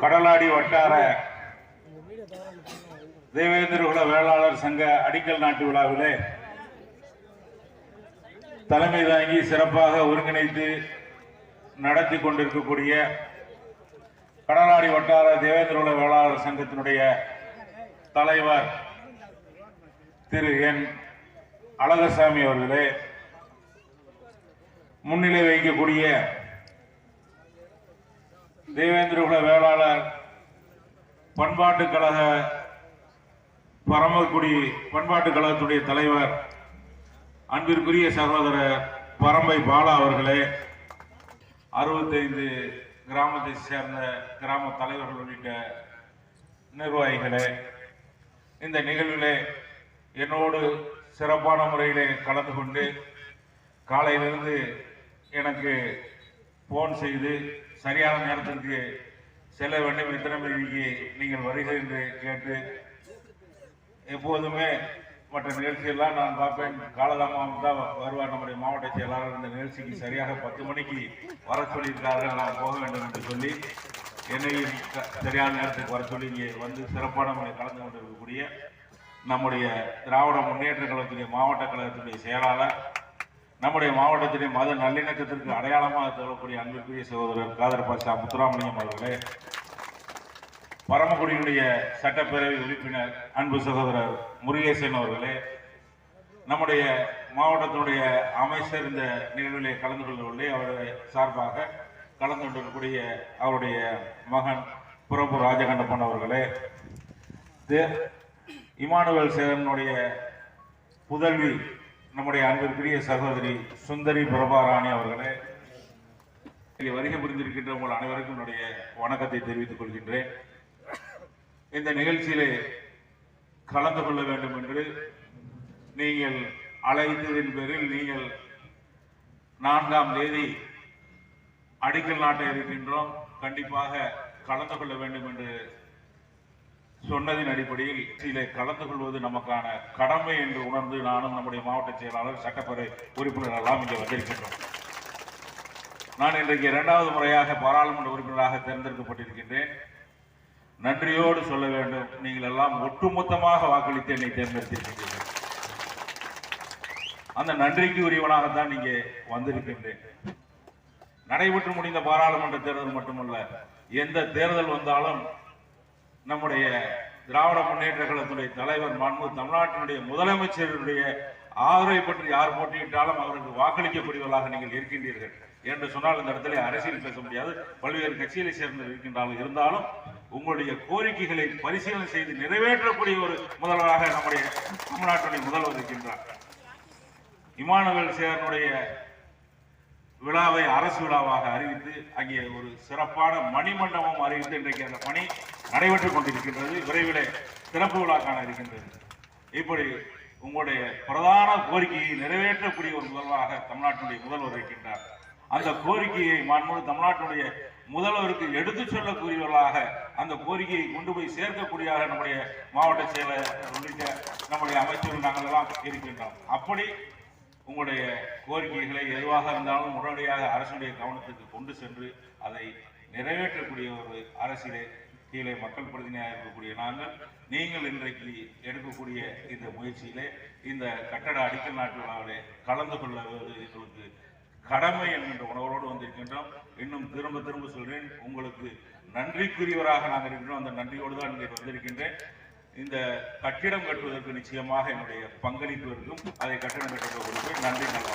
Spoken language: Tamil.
கடலாடி வட்டார தேவேந்திர குல வேளாளர் சங்க அடிக்கல் நாட்டு விழாவிலே தலைமை தாங்கி சிறப்பாக ஒருங்கிணைத்து நடத்தி கொண்டிருக்கக்கூடிய கடலாடி வட்டார தேவேந்திர குல வேளாளர் சங்கத்தினுடைய தலைவர் திரு என் அழகசாமி அவர்களே முன்னிலை வைக்கக்கூடிய தேவேந்திரகுல வேளாளர் பண்பாட்டு கழக பரமக்குடி பண்பாட்டு கழகத்துடைய தலைவர் அன்பிற்குரிய சகோதரர் பரம்பை பாலா அவர்களே அறுபத்தைந்து கிராமத்தை சேர்ந்த கிராம தலைவர்கள் உள்ளிட்ட நிர்வாகிகளே இந்த நிகழ்விலே என்னோடு சிறப்பான முறையிலே கலந்து கொண்டு காலையிலிருந்து எனக்கு போன் செய்து சரியான நேரத்திற்கு செல்ல வேண்டும் இத்தனை மணிக்கு நீங்கள் வருகை என்று கேட்டு எப்போதுமே மற்ற நிகழ்ச்சியெல்லாம் நான் பார்ப்பேன். காலதாமம் தான் வருவார் நம்முடைய மாவட்ட செயலாளர். இந்த நிகழ்ச்சிக்கு சரியாக பத்து மணிக்கு வர சொல்லியிருக்கார்கள் நான் போக வேண்டும் என்று சொல்லி என்னையும் சரியான நேரத்துக்கு வர சொல்லி இங்கே வந்து சிறப்பான முறையில் கலந்து கொண்டிருக்கக்கூடிய நம்முடைய திராவிட முன்னேற்ற கழகத்துடைய மாவட்ட கழகத்துடைய செயலாளர் நம்முடைய மாவட்டத்திலே மத நல்லிணக்கத்திற்கு அடையாளமாக திகழக்கூடிய அன்பிற்குரிய சகோதரர் காதர் பாஷா முத்துராமலிங்கம் அவர்களே பரமக்குடியினுடைய சட்டப்பேரவை உறுப்பினர் அன்பு சகோதரர் முருகேசன் அவர்களே நம்முடைய மாவட்டத்தினுடைய அமைச்சர் இந்த நிகழ்விலே கலந்து கொள்ளவில்லை. அவருடைய சார்பாக கலந்து கொண்டிருக்கக்கூடிய அவருடைய மகன் புறப்பு ராஜகண்டப்பன் அவர்களே இமானுவல் இமானுவேல் சேரனுடைய புதல்வி நம்முடைய அன்பிற்குரிய சகோதரி சுந்தரி பிரபாராணி அவர்களே இங்கே வருகை புரிந்திருக்கின்ற உங்கள் அனைவருக்கும் என்னுடைய வணக்கத்தை தெரிவித்துக் கொள்கின்றேன். இந்த நிகழ்ச்சியிலே கலந்து கொள்ள வேண்டும் என்று நீங்கள் அழைத்ததின் பேரில் நீங்கள் நான்காம் தேதி அடிக்கல் நாட்ட இருக்கின்றோம். கண்டிப்பாக கலந்து கொள்ள வேண்டும் என்று சொன்னதின் அடிப்படையில் இதிலே கலந்து கொள்வது நமக்கான கடமை என்று உணர்ந்து நானும் நம்முடைய மாவட்ட செயலாளர் சட்டப்பேரவை உறுப்பினர் எல்லாம் இங்கே வந்திருக்கின்றோம். நான் இன்றைக்கு இரண்டாவது முறையாக பாராளுமன்ற உறுப்பினராக தேர்ந்தெடுக்கப்பட்டிருக்கின்றேன். நன்றியோடு சொல்ல வேண்டும் நீங்கள் எல்லாம் ஒட்டுமொத்தமாக வாக்களித்து என்னை தேர்ந்தெடுத்திருக்கின்றீர்கள். அந்த நன்றிக்கு உரியவனாகத்தான் இங்கே வந்திருக்கின்றேன். நடைபெற்று முடிந்த பாராளுமன்ற தேர்தல் மட்டுமல்ல எந்த தேர்தல் வந்தாலும் நம்முடைய திராவிட முன்னேற்ற கழகத்துடைய தலைவர் மாண்பு தமிழ்நாட்டினுடைய முதலமைச்சருடைய ஆதரவை பற்றி யார் போட்டியிட்டாலும் அவருக்கு வாக்களிக்கக்கூடியவர்களாக நீங்கள் இருக்கின்றீர்கள். என்று சொன்னால் இந்த இடத்துல அரசியல் பேச முடியாது. பல்வேறு கட்சிகளை சேர்ந்து இருக்கின்றாலும் இருந்தாலும் உங்களுடைய கோரிக்கைகளை பரிசீலனை செய்து நிறைவேற்றக்கூடிய ஒரு முதல்வராக நம்முடைய தமிழ்நாட்டுடைய முதல்வர் இருக்கின்றார். இமானுவேல் சேரனுடைய விழாவை அரசு விழாவாக அறிவித்து அங்கே ஒரு சிறப்பான மணிமண்டபம் அறிவித்து இன்றைக்கு அந்த பணி நடைபெற்றுக் கொண்டிருக்கின்றது. விரைவில் சிறப்பு விழா காண இருக்கின்றது. இப்படி உங்களுடைய பிரதான கோரிக்கையை நிறைவேற்றக்கூடிய ஒரு முதல்வராக தமிழ்நாட்டினுடைய முதல்வர் இருக்கின்றார். அந்த கோரிக்கையை மாண்பு தமிழ்நாட்டினுடைய முதல்வருக்கு எடுத்துச் சொல்லக்கூடியவர்களாக அந்த கோரிக்கையை கொண்டு போய் சேர்க்கக்கூடியதாக நம்முடைய மாவட்ட செயலர் உள்ளிட்ட நம்முடைய அமைச்சர் நாங்கள் எல்லாம் இருக்கின்றோம். அப்படி உங்களுடைய கோரிக்கைகளை எதுவாக இருந்தாலும் உடனடியாக அரசுடைய கவனத்துக்கு கொண்டு சென்று அதை நிறைவேற்றக்கூடிய ஒரு அரசியலை கீழே மக்கள் பிரதிநிதியாக இருக்கக்கூடிய நாங்கள் நீங்கள் இன்றைக்கு எடுக்கக்கூடிய இந்த முயற்சியிலே இந்த கட்டட அடிக்கல் நாட்டு விழாவிலே கலந்து கொள்வது எங்களுக்கு கடமை என்கின்ற உணர்வோடு வந்திருக்கின்றோம். இன்னும் திரும்ப திரும்ப சொல்கிறேன் உங்களுக்கு நன்றிக்குரியவராக நாங்கள் இருக்கின்றோம். அந்த நன்றியோடு தான் இங்கே வந்திருக்கின்றேன். இந்த கட்டிடம் கட்டுவதற்கு நிச்சயமாக என்னுடைய பங்களிப்பு இருக்கும். அதை கட்டிடம் கட்டுவதற்கு நன்றி நல்லா